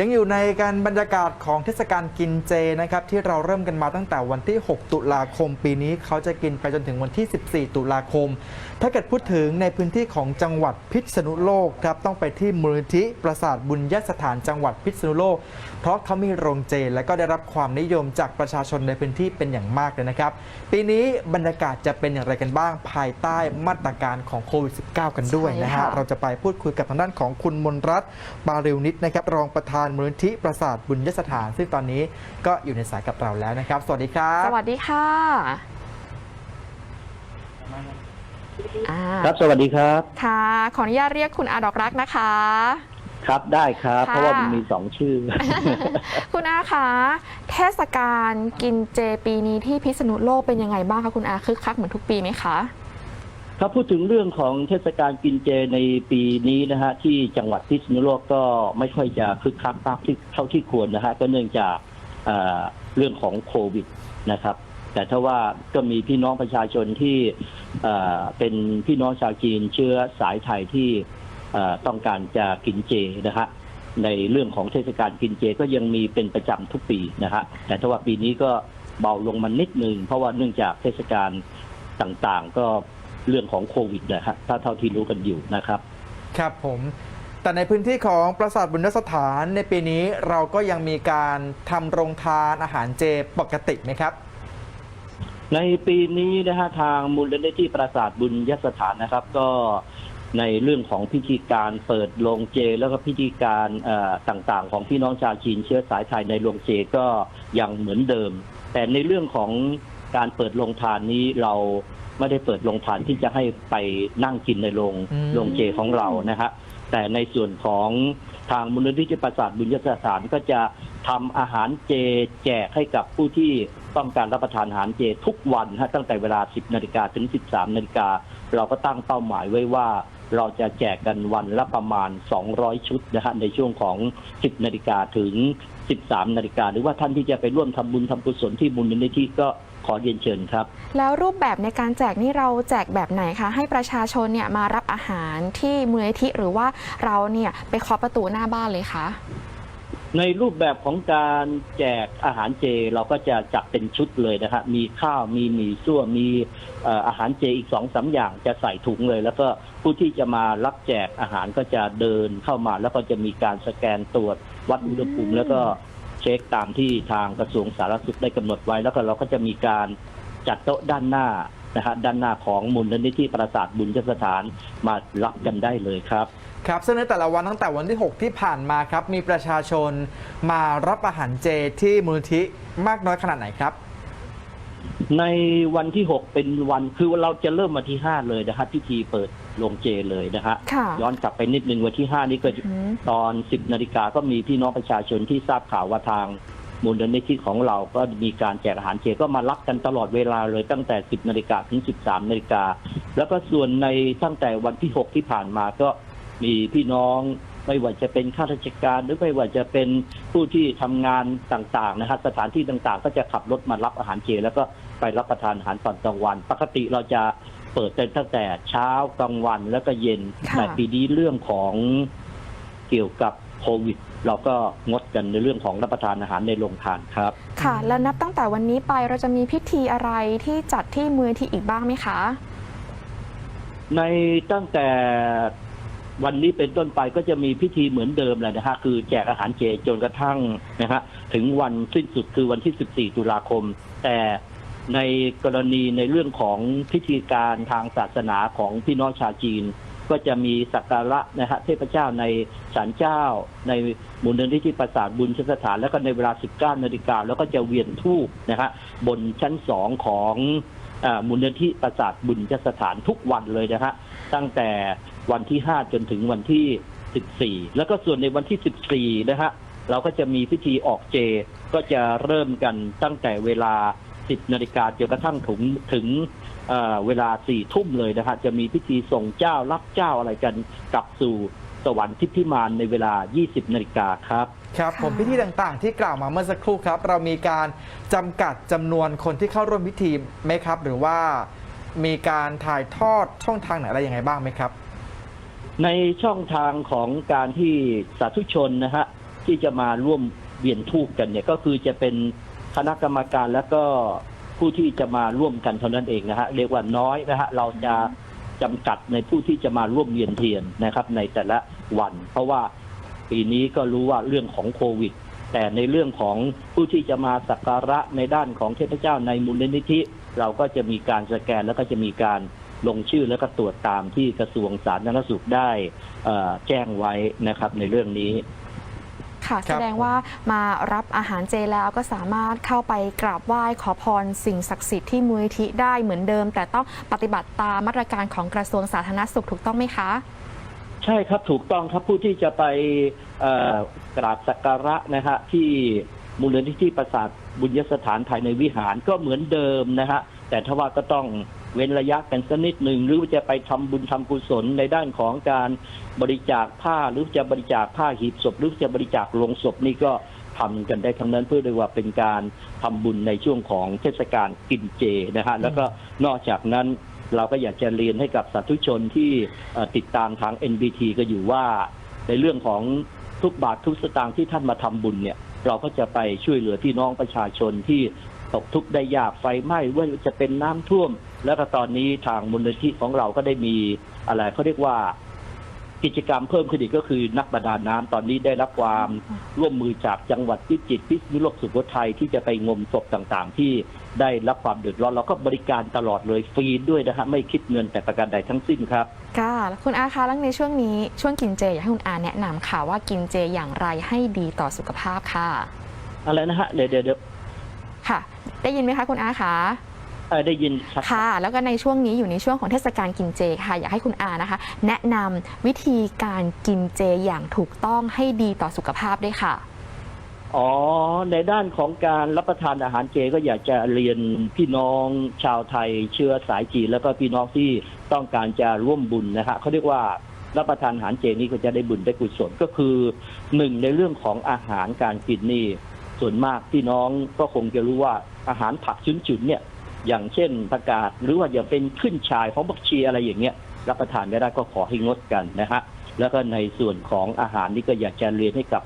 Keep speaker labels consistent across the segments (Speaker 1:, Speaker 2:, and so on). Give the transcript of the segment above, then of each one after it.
Speaker 1: ยังอยู่ในการบรรยากาศของเทศกาลกินเจนะครับที่เราเริ่มกันมาตั้งแต่วันที่ 6 ตุลาคม ปีนี้เขาจะกินไปจนถึงวันที่ 14 ตุลาคม ถ้าเกิดพูดถึงในพื้นที่ของจังหวัดพิษณุโลกครับต้องไปที่มูลนิธิประสาทบุญยสถานจังหวัดพิษณุโลก เพราะเขามีโรงเจ และก็ได้รับความนิยมจากประชาชนในพื้นที่เป็นอย่างมากเลยนะครับ ปีนี้บรรยากาศจะเป็นอย่างไรกันบ้าง ภายใต้มาตรการของโควิด -19 กันด้วยนะ
Speaker 2: ใช่
Speaker 1: ฮะ
Speaker 2: ค่ะ
Speaker 1: เราจะไปพูดคุยกับทางด้านของคุณมนรัตน์ปาริวนิตนะครับรองประธานมูลนิธิประสาทบุญยสถาน ซึ่งตอนนี้ก็อยู่ในสายกับเราแล้วนะครับ สวัสดีครับ
Speaker 2: สวัสดีค่ะอ่า
Speaker 3: ครับสวัสดีครับ
Speaker 2: ค่ะ ขออนุญาตเรียกคุณอาดอกรักนะคะ
Speaker 3: ครับได้ครับ
Speaker 2: ค่ะ
Speaker 3: เพราะว่ามันมีสองชื่อ
Speaker 2: คุณอาคะเทศกาลกินเจปีนี้ที่พิษณุโลกเป็นยังไงบ้างคะคุณอาคึกคักเหมือนทุกปีไหมคะ
Speaker 3: ถ้าพูดถึงเรื่องของเทศกาลกินเจในปีนี้นะฮะที่จังหวัดพิษณุโลกก็ไม่ค่อยจะคึกคักมากที่เท่าที่ควรนะฮะก็เนื่องจากเรื่องของโควิดนะครับ แต่ถ้าว่าก็มีพี่น้องประชาชนที่เป็นพี่น้องชาวจีนเชื้อสายไทยที่ต้องการจะกินเจนะฮะในเรื่องของเทศกาลกินเจก็ยังมีเป็นประจำทุกปีนะฮะแต่ถ้าว่าปีนี้ก็เบาลงมานิดนึงเพราะว่าเนื่องจากเทศกาลต่างๆ ก็ เรื่องของโควิดนะฮะถ้าเท่าที่รู้กันอยู่นะครับ
Speaker 1: ครับผม แต่ในพื้นที่ของประสาทบุญยสถานในปีนี้เราก็ยังมีการทำโรงทานอาหารเจปกติไหมครับ
Speaker 3: ในปีนี้นะฮะทางมูลนิธิปราสาทบุญยสถานนะครับ ก็ในเรื่องของพิธีการเปิดโรงเจ แล้วก็พิธีการเอ่อต่างๆ ของพี่น้องชาวจีนเชื้อสายไทยในโรงเจก็ยังเหมือนเดิม แต่ในเรื่องของการเปิดโรงทานนี้เราไม่ได้เปิดโรงทานที่จะให้ไปนั่งกินในโรง
Speaker 1: อืม
Speaker 3: โรงเจของเรานะฮะแต่ในส่วนของทางมูลนิธิปราสาทบุญยสถานก็จะทำอาหารเจแจกให้กับผู้ที่ต้องการรับประทานอาหารเจทุกวันฮะตั้งแต่เวลา 10นาฬิกาถึง 13นาฬิกาเราก็ตั้งเป้าหมายไว้ว่า เราจะแจกกันวันละประมาณ 200 ชุดนะฮะในช่วงของ 10นาฬิกาถึง 13นาฬิกาหรือว่าท่านที่จะไปร่วมทำบุญทำกุศลที่มูลนิธิก็ ขอเรียนเชิญครับ
Speaker 2: แล้วรูปแบบในการแจกนี่เราแจกแบบไหนคะ ให้ประชาชนเนี่ยมารับอาหารที่มูลนิธิหรือว่าเราเนี่ยไปเคาะประตูหน้าบ้านเลยคะ
Speaker 3: ในรูปแบบของการแจกอาหารเจเราก็จะจัดเป็นชุดเลยนะฮะมีข้าวมีหมี่ซั่วมีเอ่ออาหารเจอีกสองสามอย่างจะใส่ถุงเลย แล้วก็ผู้ที่จะมารับแจกอาหารก็จะเดินเข้ามา แล้วก็จะมีการสแกนตรวจวัดอุณหภูมิแล้วก็ เช็คตามที่ทางกระทรวงสาธารณสุขได้กำหนดไว้ แล้วก็เราก็จะมีการจัดโต๊ะด้านหน้านะฮะด้านหน้าของมูลนิธิประสาทบุญยสถานมารับกันได้เลยครับ
Speaker 1: ครับซึ่งในแต่ละวันตั้งแต่วันที่ 6 ที่ผ่านมาครับ มีประชาชนมารับอาหารเจที่มูลนิธิมากน้อยขนาดไหนครับ
Speaker 3: ในวันที่6เป็นวันคือเราจะเริ่มวันที่5เลยนะครับพิธีเปิดโรงเจเลยนะฮะ
Speaker 2: ค่ะ
Speaker 3: ย้อนกลับไปนิดนึงวันที่5นี้ก็
Speaker 2: อืม
Speaker 3: ตอน10นาฬิกาก็มีพี่น้องประชาชนที่ทราบข่าวว่าทางมูลนิธิของเราก็มีการแจกอาหารเจก็มารับกันตลอดเวลาเลยตั้งแต่ 10นาฬิกาถึง 13นาฬิกาแล้วก็ส่วนในตั้งแต่วันที่ 6 ที่ผ่านมาก็มีพี่น้องไม่ว่าจะเป็นข้าราชการหรือไม่ว่าจะเป็นผู้ที่ทำงานต่างๆนะครับสถานที่ต่างๆ ก็จะขับรถมารับอาหารเจ แล้วก็ ไปรับประทานอาหารตอนกลางวัน ปกติเราจะเปิดเป็นตั้งแต่เช้ากลางวันแล้วก็เย็น
Speaker 2: ค่ะ
Speaker 3: แต่ปีนี้เรื่องของเกี่ยวกับโควิด เราก็งดกันในเรื่องของรับประทานอาหารในโรงทานครับ
Speaker 2: ค่ะ แล้วนับตั้งแต่วันนี้ไปเราจะมีพิธีอะไรที่จัดที่มูลนิธิอีกบ้างไหมคะ
Speaker 3: ในตั้งแต่วันนี้เป็นต้นไปก็จะมีพิธีเหมือนเดิมแหละนะฮะคือแจกอาหารเจจนกระทั่งนะฮะถึงวันสิ้นสุดคือวันที่ 14 ตุลาคม แต่ ในกรณีในเรื่องของพิธีการทางศาสนาของพี่น้องชาวจีน ก็จะมีสักการะนะฮะเทพเจ้าในศาลเจ้า ในมูลนิธิประสาทบุญชสถาน แล้วก็ในเวลา 19นาฬิกาแล้วก็จะเวียนทูปนะฮะบนชั้นสองของอามูลนิธิประสาทบุญชสถานทุกวันเลยนะฮะตั้งแต่วันที่ 5 จนถึงวันที่ 14 แล้วก็ส่วนในวันที่ 14 นะฮะเราก็จะมีพิธีออกเจ ก็จะเริ่มกันตั้งแต่เวลา 10นาฬิกาจนกระทั่งถึงถึงเอ่อเวลา4ทุ่มเลยนะฮะจะมีพิธีส่งเจ้ารับเจ้าอะไรกันกลับสู่สวรรค์ทิพย์พิมานในเวลา 20นาฬิกาครับ
Speaker 1: ครับผม
Speaker 2: ค่ะ
Speaker 1: พิธีต่างๆ ที่กล่าวมาเมื่อสักครู่ครับ เรามีการจำกัดจำนวนคนที่เข้าร่วมพิธีไหมครับ หรือว่ามีการถ่ายทอดช่องทางไหนอะไรยังไงบ้างไหมครับ
Speaker 3: ในช่องทางของการที่สาธุชนนะฮะที่จะมาร่วมเวียนทูบกันเนี่ยก็คือจะเป็น คณะกรรมการแล้วก็ผู้ที่จะมาร่วมกันเท่านั้นเองนะฮะเรียกว่าน้อยนะฮะเราจะจำกัดในผู้ที่จะมาร่วมเวียนเทียนนะครับ ในแต่ละวัน เพราะว่าปีนี้ก็รู้ว่าเรื่องของโควิด แต่ในเรื่องของผู้ที่จะมาสักการะในด้านของเทพเจ้าในมูลนิธิ เราก็จะมีการสแกนแล้วก็จะมีการลงชื่อแล้วก็ตรวจตามที่กระทรวงสาธารณสุขได้แจ้งไว้นะครับในเรื่องนี้
Speaker 2: ค่ะ
Speaker 1: ครั
Speaker 2: แส
Speaker 1: บ
Speaker 2: ดงว่ามารับอาหารเจแล้วก็สามารถเข้าไปกราบไหว้ขอพรสิ่งศักดิ์สิทธิ์ที่มูลนิธิได้เหมือนเดิม แต่ต้องปฏิบัติตามมาตรการของกระทรวงสาธารณสุขถูกต้องไหมคะ
Speaker 3: ใช่ครับถูกต้องครับผู้ที่จะไปเอ่อกราบสักการะนะฮะที่มูลนิธิประสาทบุญยสถานภายในวิหารก็เหมือนเดิมนะฮะแต่ทว่าก็ต้อง เว้นระยะกันสักนิดหนึ่งหรือจะไปทำบุญทำกุศลในด้านของการบริจาคผ้าหรือจะบริจาคผ้าหีบศพ หรือจะบริจาคโลงศพนี่ก็ทำกันได้ทั้งนั้นเพื่อเรียกว่าเป็นการทำบุญในช่วงของเทศกาลกินเจนะฮะแล้วก็นอกจากนั้นเราก็อยากจะเรียนให้กับสาธุชนที่ติดตามทาง NBT ก็อยู่ว่า ในเรื่องของทุกบาททุกสตางค์ที่ท่านมาทำบุญเนี่ย เราก็จะไปช่วยเหลือพี่น้องประชาชนที่ตกทุกข์ได้ยากไฟไหม้ว่าจะเป็นน้ำท่วม แล้วก็ตอนนี้ทางมูลนิธิของเราก็ได้มีอะไรเขาเรียกว่ากิจกรรมเพิ่มขึ้นอีกก็คือนักประดาน้ำตอนนี้ได้รับความร่วมมือจากจังหวัดพิจิตรพิษณุโลกสุโขทัยที่จะไปงมศพต่างๆ ที่ได้รับความเดือดร้อนเราก็บริการตลอดเลยฟรีด้วยนะฮะไม่คิดเงินแต่ประการใดทั้งสิ้นครับ
Speaker 2: ค่ะคุณอาคะแล้วในช่วงนี้ช่วงกินเจอยากให้คุณอาแนะนำค่ะว่ากินเจอย่างไรให้ดีต่อสุขภาพค่ะ
Speaker 3: อะไรนะฮะเดี๋ยวเดี๋ยวเดี๋ยว
Speaker 2: ค่ะ ได้ยินไหมคะคุณอาคะ
Speaker 3: เอ่อได้ยินชัด
Speaker 2: ค่ะ แล้วก็ในช่วงนี้อยู่ในช่วงของเทศกาลกินเจค่ะ อยากให้คุณอานะคะ แนะนำวิธีการกินเจอย่างถูกต้องให้ดีต่อสุขภาพด้วยค่ะ
Speaker 3: อ๋อ ในด้านของการรับประทานอาหารเจก็อยากจะเรียนพี่น้องชาวไทยเชื้อสายจีนแล้วก็พี่น้องที่ต้องการจะร่วมบุญนะฮะเขาเรียกว่ารับประทานอาหารเจนี้ก็จะได้บุญได้กุศลก็คือหนึ่งในเรื่องของอาหารการกินนี่ส่วนมากพี่น้องก็คงจะรู้ว่าอาหารผักชุนๆเนี่ย อย่างเช่นผักกาดหรือว่าอย่างเป็นขึ้นชายของบักชีอะไรอย่างเงี้ยรับประทานไม่ได้ก็ขอให้งดกันนะฮะแล้วก็ในส่วนของอาหารนี่ก็อยากจะเรียนให้กับ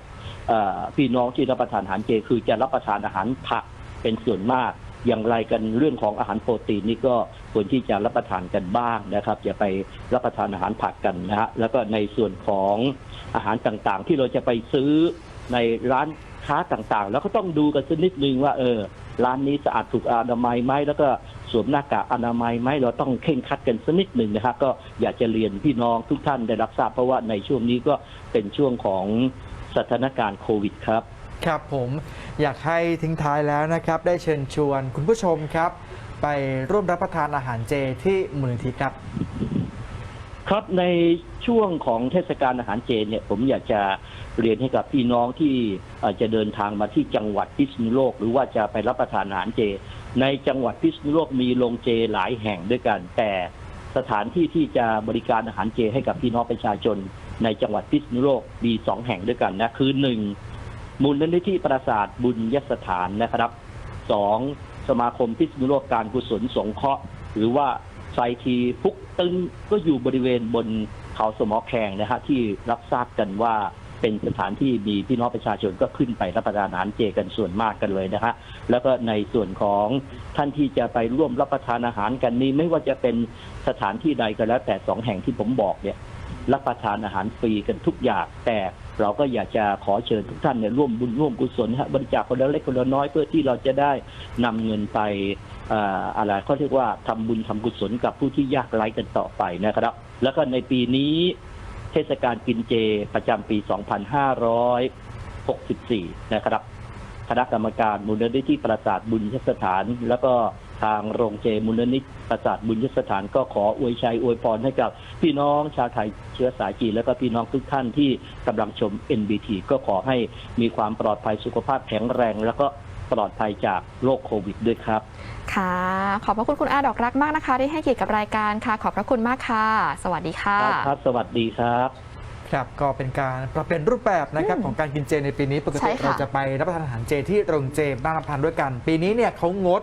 Speaker 3: พี่น้องที่รับประทานอาหารเจคือจะรับประทานอาหารผักเป็นส่วนมากอย่างไรกันเรื่องของอาหารโปรตีนนี่ก็ควรที่จะรับประทานกันบ้างนะครับอย่าไปรับประทานอาหารผักกันนะฮะแล้วก็ในส่วนของอาหารต่างๆ ที่เราจะไปซื้อในร้านค้าต่างๆ แล้วก็ต้องดูกันสักนิดนึงว่าเออ ร้านนี้สะอาดถูกอนามัยไหมแล้วก็สวมหน้ากากอนามัยไหมเราต้องเข่งคัดกันสักนิดหนึ่งนะครับก็อยากจะเรียนพี่น้องทุกท่านได้รับทราบเพราะว่าในช่วงนี้ก็เป็นช่วงของสถานการณ์โควิดครับ
Speaker 1: ครับผมอยากให้ทิ้งท้ายแล้วนะครับ ได้เชิญชวนคุณผู้ชมครับ ไปร่วมรับประทานอาหารเจที่มูลนิธิครับ
Speaker 3: ครับในช่วงของเทศกาลอาหารเจเนี่ยผมอยากจะเรียนให้กับพี่น้องที่อ่อจะเดินทางมาที่จังหวัดพิษณุโลก หรือว่าจะไปรับประทานอาหารเจ ในจังหวัดพิษณุโลกมีโรงเจหลายแห่งด้วยกัน แต่สถานที่ที่จะบริการอาหารเจให้กับพี่น้องประชาชน ในจังหวัดพิษณุโลกมีสองแห่งด้วยกันนะคือหนึ่งมูลนิธิประสาทบุญยสถานนะครับสองสมาคมพิษณุโลกการกุศลสงเคราะห์ หรือว่า ไซทีพุกตึงก็อยู่บริเวณบนเขาสมอแขงนะฮะที่รับทราบกันว่าเป็นสถานที่มีพี่น้องประชาชนก็ขึ้นไปรับประทานอาหารเจกันส่วนมากกันเลยนะฮะแล้วก็ในส่วนของท่านที่จะไปร่วมรับประทานอาหารกันนี้ ไม่ว่าจะเป็นสถานที่ใดก็แล้วแต่สองแห่งที่ผมบอกเนี่ยรับประทานอาหารฟรีกันทุกอย่างแต่ เราก็อยากจะขอเชิญทุกท่านเนี่ยร่วมบุญร่วมกุศลฮะบริจาคคนละเล็กคนละน้อยเพื่อที่เราจะได้นำเงินไปเอ่ออะไรเขาเรียกว่าทำบุญทำกุศลกับผู้ที่ยากไร้กันต่อไปนะครับ แล้วก็ในปีนี้ เทศกาลกินเจประจำปี 2564 นะครับ คณะกรรมการมูลนิธิประสาทบุญยสถาน แล้วก็ทางโรงเจมูลนิธิประสาทบุญยสถานก็ขออวยชัยอวยพรให้กับ พี่น้องชาวไทยเชื้อสายจีนแล้วก็พี่น้องทุกท่านที่กำลังชม NBT ก็ขอให้มีความปลอดภัยสุขภาพแข็งแรง แล้วก็ปลอดภัยจากโรคโควิดด้วยครับ
Speaker 2: ค่ะ ขอบพระคุณคุณอาดอกรักมากนะคะ ที่ให้เกียรติกับรายการค่ะ ขอบพระคุณมากค่ะ สวัสดีค่ะ
Speaker 3: ครับ สวัสดีครับ
Speaker 1: ครับก็เป็นการปรับเปลี่ยนรูปแบบนะครับ
Speaker 2: อืม
Speaker 1: ของการกินเจในปีนี้ปก
Speaker 2: ใช่
Speaker 1: ติ
Speaker 2: ค่ะ
Speaker 1: เราจะไปรับประทานอาหารเจที่โรงเจบ้านลำพันธ์ด้วยกัน ปีนี้เนี่ยเขางด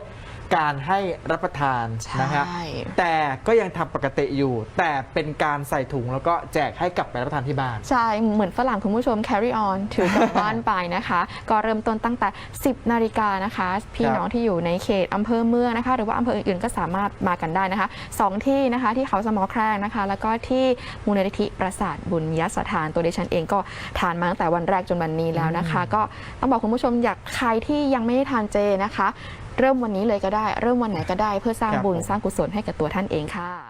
Speaker 1: การให้รับประทานนะครับ
Speaker 2: ใช่
Speaker 1: แต่ก็ยังทำปกติอยู่ แต่เป็นการใส่ถุงแล้วก็แจกให้กลับไปรับประทานที่บ้าน
Speaker 2: ใช่ เหมือนฝรั่งคุณผู้ชม carry on ถือกลับบ้านไปนะคะ ก็เริ่มต้นตั้งแต่ 10 นาฬิกานะคะ พี่น้องที่อยู่ในเขตอำเภอเมืองนะคะ หรือว่าอำเภออื่นๆ ก็สามารถมากันได้นะคะสองที่นะคะที่เขาสมอแครงนะคะ แล้วก็ที่มูลนิธิประสาทบุญยสถานตัวดิฉันเองก็ทานมาตั้งแต่วันแรกจนวันนี้แล้วนะคะ ก็ต้องบอกคุณผู้ชมอยากใครที่ยังไม่ได้ทานเจนะคะ เริ่มวันนี้เลยก็ได้ เริ่มวันไหนก็ได้เพื่อสร้าง
Speaker 1: ครับ
Speaker 2: บุญ
Speaker 1: ผม
Speaker 2: สร้างกุศลให้กับตัวท่านเองค่ะ